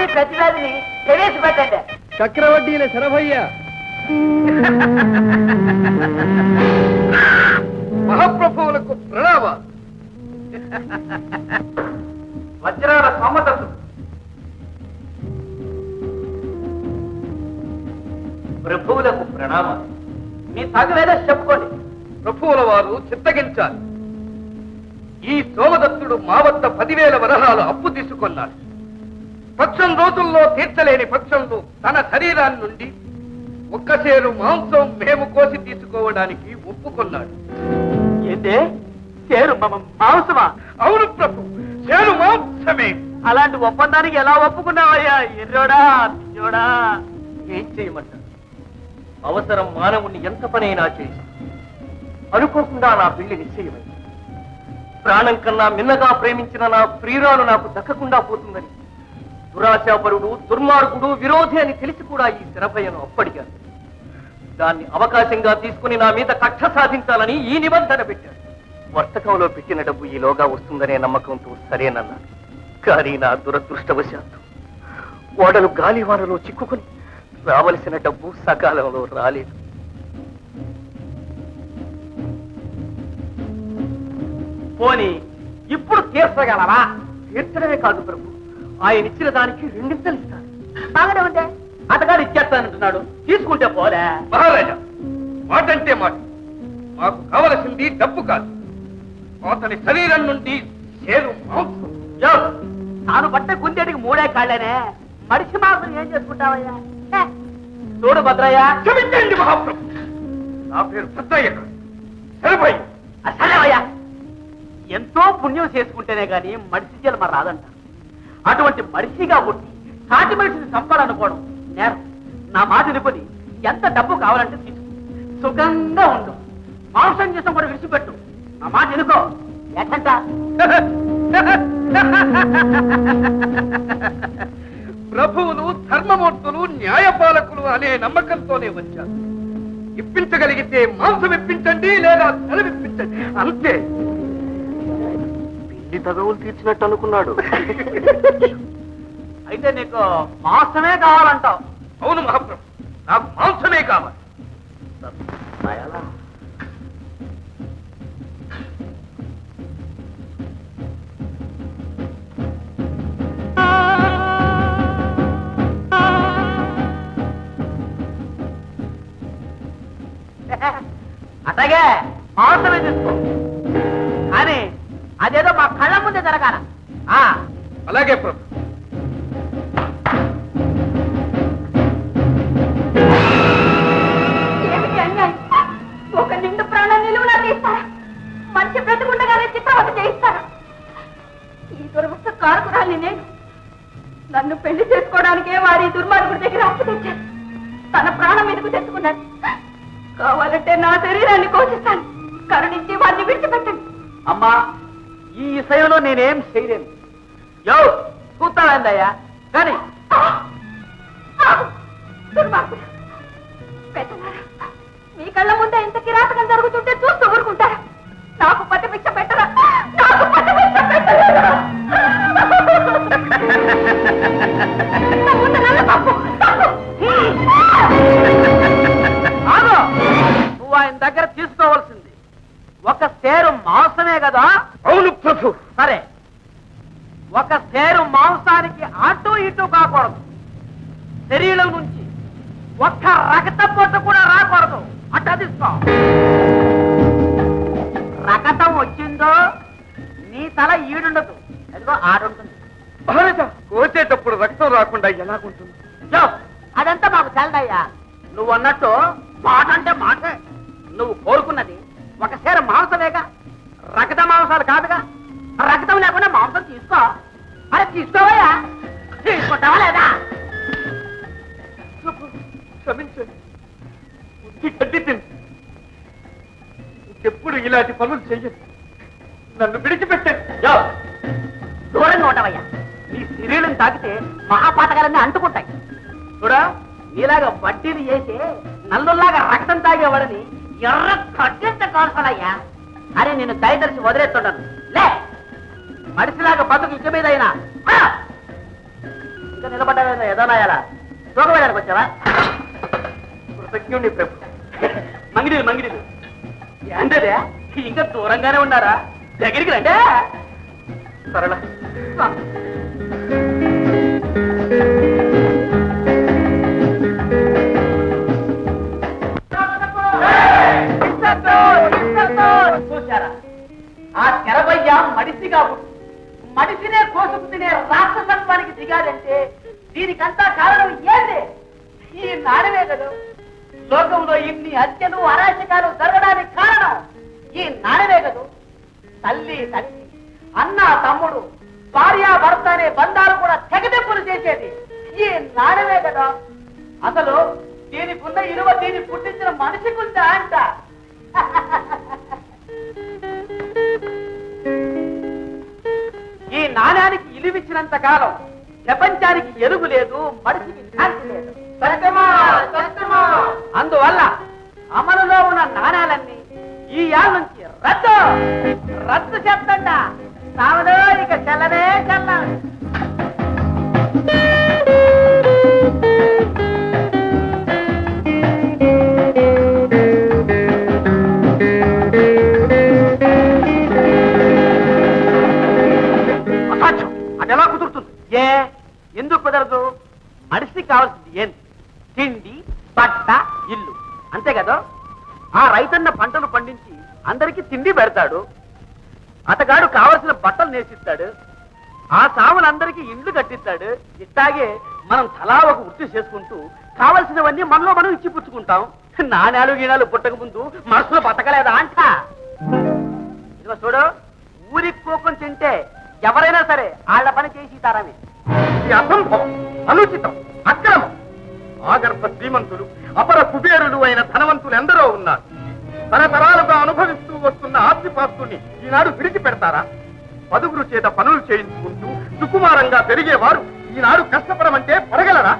మీ ప్రతివాదిని ప్రవేశపెట్టండి. చక్రవడ్డీల శరభయ్య. మహాప్రభువులకు ప్రణామ. వజ్రాల సమతలు ప్రభువులకు ప్రణామాలు మీ తగలేదో చెప్పుకోండి. ప్రభువుల వారు చిత్తగించాలి. ఈ సోమదత్తుడు మా వద్ద పదివేల వరహాలు అప్పు తీసుకున్నాడు. పక్షం రోజుల్లో తీర్చలేని పక్షంలో తన శరీరాన్ని నుండి ఒక్కసేరు మాంసం మేము కోసి తీసుకోవడానికి ఒప్పుకున్నాడు. ఏంటే? చేరు మాంసమా? అవును ప్రభు చేరు మాంసమే. అలాంటి ఒప్పందానికి ఎలా ఒప్పుకున్నావయ్యా? ఎర్రోడా పిచ్చోడా? ఏం చేయమంటారు? అవసరం మానవుణ్ణి ఎంత పనైనా చేసి అనుకోకుండా నా పెళ్ళి నిశ్చయమైంది. ప్రాణం కన్నా మిన్నగా ప్రేమించిన నా ప్రియురాలు నాకు దక్కకుండా పోతుందని దురాశాపరుడు దుర్మార్గుడు విరోధి అని తెలిసి కూడా ఈ శరభయ్యను అప్పడిగాను దాన్ని అవకాశంగా తీసుకుని నా మీద కక్ష సాధించాలని ఈ నిబంధన పెట్టాడు. వర్తకంలో పెట్టిన డబ్బు ఈలోగా వస్తుందనే నమ్మకంతో సరేనన్నాను కానీ నా దురదృష్టవశాత్తు ఓడలు గాలివానలో చిక్కుకుని రావలసిన డబ్బు సకాలంలో రాలేదు. పోని ఇప్పుడు తీర్చగలవా తీర్చడమే కాదు ప్రభు. ఆయన ఇచ్చిన దానికి రెండింతలు ఇస్తాను. బాగానే ఉందే అతగాడు ఇచ్చేస్తానంటున్నాడు. తీసుకుంటే పోలే. మహారాజా మాటంటే మాట. మాకు కావలసింది డబ్బు కాదు. అతని శరీరం నుండి చేరు మాంసం. యో, తాను పట్టే గుండెడికి మూడే కాళ్ళనే. మడిసి మాత్రం ఏం చేసుకుంటావయ్యా? చూడు భద్రయ్య. క్షమించండి మహాప్రభు. నా పేరు భద్రయ్య అసలేవయ్యా ఎంతో పుణ్యం చేసుకుంటేనే గాని మడిసి జన్మ రాదంట. అటువంటి మనిషిగా పుట్టి సాటి మనిషిని చంపాలనుకోవడం నేరం. నా మాట వినుకొని ఎంత డబ్బు కావాలంటే తీసుకో. సుఖంగా ఉండు. మాంసం చేసం కూడా విడిచిపెట్టు. నా మాట ఎనుకో ఎట్టంట ప్రభువులు ధర్మమూర్తులు న్యాయపాలకులు అనే నమ్మకంతోనే వచ్చారు. ఇప్పించగలిగితే మాంసం ఇప్పించండి లేదా తలవిప్పించండి అంతే. పెళ్ళి తగవులు తీర్చినట్టు అనుకున్నాడు. అయితే నీకు మాంసమే కావాలంటావు. అవును మహాప్రభు నాకు మాంసమే కావాలి. అదేదో మా కళ్ళ ముందే జరగాల. ఆ, అలాగే ప్రభు. ఒక నిండు ప్రాణం నిలువునా తీస్తారా? మనిషి బ్రతుకుండగానే చిత్రవత చేయిస్తారా ఈ దురవస్థ కారకురాలి నేను నన్ను పెళ్ళి చేసుకోవడానికే వారి దుర్మార్గుడి దగ్గర తెచ్చారు తన ప్రాణం మీదకు తెచ్చుకున్నాడు కావాలంటే నా శరీరాన్ని కోసిస్తాను కరుణించి వారిని విడిచిపెట్టండి. అమ్మా ఈ విషయంలో నేనేం చేయలేను. యో చూస్తావేందయ్యా కానీ. మీ కళ్ళ ముందే ఇంత కిరాతకం జరుగుతుంటే చూస్తూ ఊరుకుంటారా? నాకు పట్టి పిచ్చ పెట్టరా? సరే. ఒక సేరు మాంసానికి అటు ఇటు కాకూడదు. శరీరం నుంచి ఒక్క రక్త పొట్టు కూడా రాకూడదు. అట్ట తీసుకో రకతం వచ్చిందో నీ తల ఈడుండదు. అదిగో ఆడుంటుంది. మహారాజా కోసేటప్పుడు రక్తం రాకుండా ఎలాగుంటుంది? అదంతా మాకు తెలదయ్యా. నువ్వు అన్నట్టు మాట అంటే మాటే. నువ్వు కోరుకున్నది ఒక సేర మాంసమేగా. రక్త మాంసాలు కాదుగా. రక్తం లేకుండా మాంసం తీసుకో. అరే తీసుకోవయ్యా. తీసుకుంటావా లేదా? క్షమించండి. బుద్ధి గడ్డి తిని. ఇంకెప్పుడు ఇలాంటి పనులు చెయ్యదు నన్ను విడిచిపెట్టండి యో, దూరంగా ఉండవయ్యా. నీ శరీరం తాకితే మహాపాతకాలన్నీ అంటుకుంటాయి. చూడా నీలాగా వడ్డీలు చేసి నల్లుల్లాగా రక్తం తాగేవాడని ఎర్ర కట్టెంత కాల్సాలయ్యా అరే నేను దయదర్శి వదిలేస్తుండను. లే! మడిసిలాగా బతుకు ఇక మీద అయినా ఇంకా నిలబడ్డా ఎదనాయాలా శోకవేయడానికి వచ్చావా? కృతజ్ఞుడి ప్రభు. మంగిడీలు మంగిడీలు ఏంటదే? ఇంకా దూరంగానే ఉన్నారా? దగ్గరికి రండి. సరళ. కారణం ఏంది? ఈ నాడవే కదా. లోకంలో ఇన్ని హత్యలు అరాచకాలు జరగడానికి కారణం ఈ నాడవే కదా. తల్లి తల్లి అన్న తమ్ముడు భార్య భర్త అనే బంధాలు కూడా తెగదెప్పులు చేసేది ఈ నాడవే కదా. అసలు దీనికున్న ఇరువ దీన్ని పుట్టించిన మనిషికుందా అంట. ఈ నాణ్యానికి ఇలివిచ్చినంత కాలం ప్రపంచానికి ఎరుగు లేదు మనిషికి శాంతి లేదు. అందువల్ల అమలులో ఉన్న నాణాలన్నీ ఈ యాళ్ళ నుంచి రద్దు. రద్దు చెప్తంట సావదో ఇక చెల్లనే చెల్లాలి. కావాల్సింది ఏం? తిండి బట్ట ఇల్లు. అంతే కదా? ఆ రైతన్న పంటలు పండించి అందరికీ తిండి పెడతాడు. అతగాడు కావలసిన బట్టలు నేసిస్తాడు. ఆ సాములందరికీ ఇండ్లు కట్టిస్తాడు. ఇట్లాగే మనం తలా ఒక వృత్తి చేసుకుంటూ కావలసినవన్నీ మనలో మనం ఇచ్చి పుచ్చుకుంటాం. నాణ్యాలు గీనాలు పుట్టక ముందు మనసులో బతకలేదా అంట? ఇదిగో చూడు ఊరికి కోకం తింటే ఎవరైనా సరే వాళ్ళ పని చేసి తారమే. అసంభవం అనుచితం. ఆగర్భ శ్రీమంతులు అపర కుబేరులు అయిన ధనవంతులు ఎందరో ఉన్నారు. తరతరాలుగా అనుభవిస్తూ వస్తున్న ఆస్తిపాస్తుల్ని ఈనాడు విడిచిపెడతారా? పదుగురు చేత పనులు చేయించుకుంటూ సుకుమారంగా పెరిగేవారు ఈనాడు కష్టపడమంటే పడగలరా?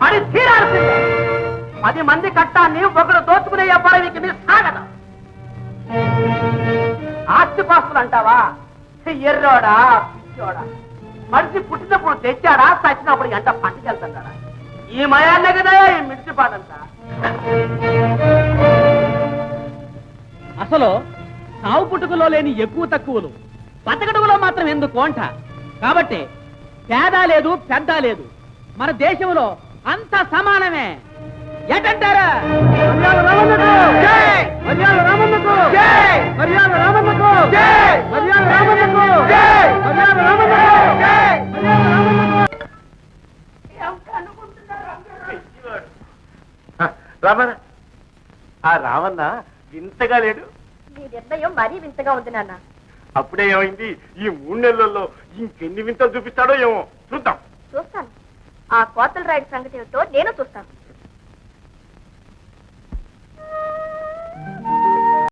పడి తీరాల్సిందే పది మంది కట్టాన్ని ఒకరు దోచుకునే వ్యాపారానికి మీరు సాగదు? ఆస్తిపాస్తులు అంటావా ఎర్రోడా పిచ్చోడా. మనిషి పుట్టినప్పుడు తెచ్చాడా చచ్చినప్పుడు ఎంట పట్టుకెళ్తాడా ఈ మయాన్నే కదా ఈ మిడిచిపాడంతా అసలు సావు పుట్టుకలో లేని ఎక్కువ తక్కువలు బతకడంలో మాత్రం ఎందుకు అంట? కాబట్టి పేద లేదు పెద్ద లేదు మన దేశంలో అంత సమానమే. ఎటంటారా? ఆ రామన్న వింతగా లేడు. మీ నిర్ణయం మరీ వింతగా ఉంది నాన్న. అప్పుడే ఏమైంది? ఈ మూడు నెలల్లో ఇంకెన్ని వింతలు చూపిస్తాడో ఏమో. చూద్దాం. చూస్తాను. ఆ కోతల రాయుడు సంగతి ఏమిటో నేను చూస్తాను.